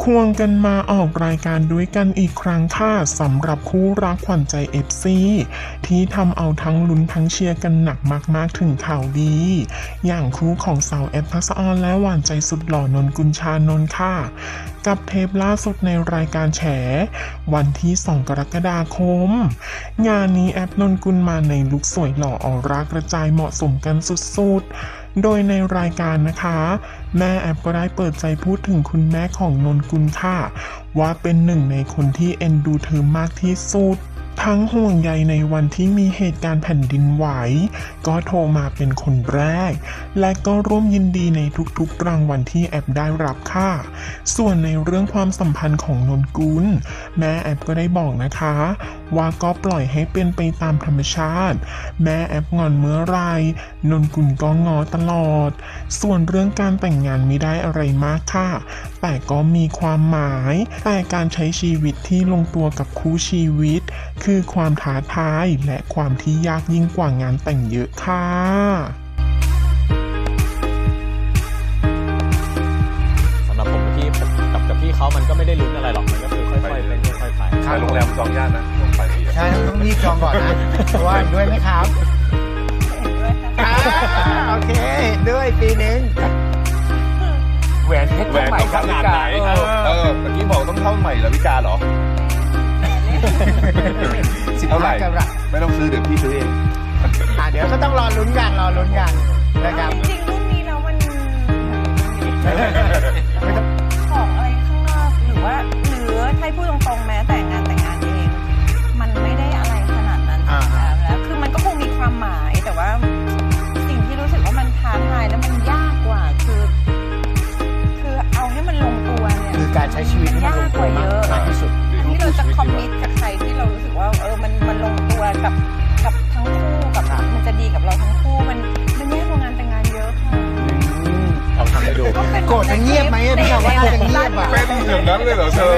ควงกันมาออกรายการด้วยกันอีกครั้งค่ะสำหรับคู่รักขวัญใจเอฟซีที่ทำเอาทั้งลุ้นทั้งเชียร์กันหนักมากๆถึงข่าวดี อย่างคู่ของสาวแอฟทักษะออนและหวานใจสุดหล่อนนกุลชานนค่ะ กับเทปล่าสุดในรายการแฉ วันที่ 2 กรกฎาคม งานนี้แอปนนกุลมาในลุคสวยหล่อออร่ากระจายเหมาะสมกันสุดๆ โดยในรายการนะคะ แม่แอปก็ได้เปิดใจพูดถึงคุณแม่ของนนกุลค่ะ ว่าเป็นหนึ่งในคนที่เอ็นดูเธอมากที่สุด ทั้งห่วงใยในวันที่มีเหตุการณ์แผ่นดินไหว ก็โทรมาเป็นคนแรก และก็ร่วมยินดีในทุกๆรางวัลที่แอปได้รับค่ะ ส่วนในเรื่องความสัมพันธ์ของนนกุลแม่แอปก็ได้บอกนะคะ ว่าก็ปล่อยให้เป็นไปตามธรรมชาติ แม่แอปงอนเมื่อไหรนนกุลก็งอตลอด ส่วนเรื่องการแต่งงานไม่ได้อะไรมากค่ะ แต่ก็มีความหมาย แต่การใช้ชีวิตที่ลงตัวกับคู่ชีวิต คือความท้าทายและความที่ยากยิ่งกว่างานแต่งเยอะค่ะสำหรับผมกับพี่ผมกับกับพี่เขามันก็ไม่ได้ลุ้นอะไรหรอกมันก็คือค่อยๆเป็นค่อยๆไปขายโรงแรมจองย่านนะช่วงปลายปีอะใช่ต้องรีบจองก่อนนะ เพราะว่าเห็นด้วยไหมครับ วนเพชรแหวนต้องขนาดไหนเออเออเมื่อกี้บอกต้องเท่าใหม่แล้ววิกาเหรอ สิบเท่าไหร่ ห้ากะรัตไม่ต้องซื้อเดี๋ยวพี่ซื้อเอง อ่าเดี๋ยวก็ต้องรอลุ้นกันรอลุ้นกัน ใช้ชีวิตที่มันลงตัวมากมากที่สุดอันที่เราจะคอมมิตกับใครที่เรารู้สึกว่าเออมันมันลงตัวกับกับทั้งคู่กับมันจะดีกับเราทั้งคู่มันมันแย่กว่างานแต่งงานเยอะค่ะเราทำให้ดูก็เป็นโกรธจะเงียบไหมอะพี่บอกว่าจะเงียบอะเป็นอย่างนั้นเลยเหรอเธอ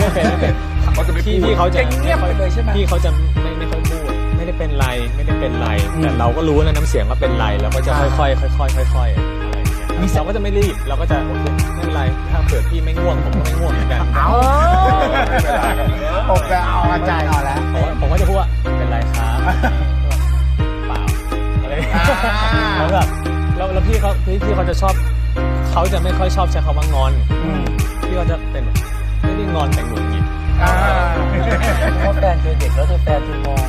ไม่เป็นไม่เป็นเขาจะไม่พี่พูดพี่เขาจะเงียบไปเลยใช่ไหมพี่เขาจะไม่ไม่ค่อยพูดไม่ได้เป็นไรไม่ได้เป็นไรแต่เราก็รู้นะน้ำเสียงว่าเป็นไรแล้วก็จะค่อยๆค่อยๆค่อยๆอะไรอย่าง เงี้ยมีสเราก็จะไม่รีบเราก็จะโอเคไม่เป็นไรถ้าเผื่อพี่ไม่ง่วงผมก็ไม่ง่วงเหมือนกันเอาอกจะเอาอาจารย์เอาแล้วผมผมก็จะพูดว่าเป็นไรครับเปล่าอะไรอย่างเงี้ยอ่าแล้วแบบแล้วแล้วพี่เขาพี่พี่เขาจะชอบเขาจะไม่ค่อยชอบใช้คำว่างอนอืมพี่เขาจะเป็นแบบไม่ได้งอนแต่หงุดหงิดอ่าเพราะแฟนเธอเด็กแล้วเธอแฟนเธอมอง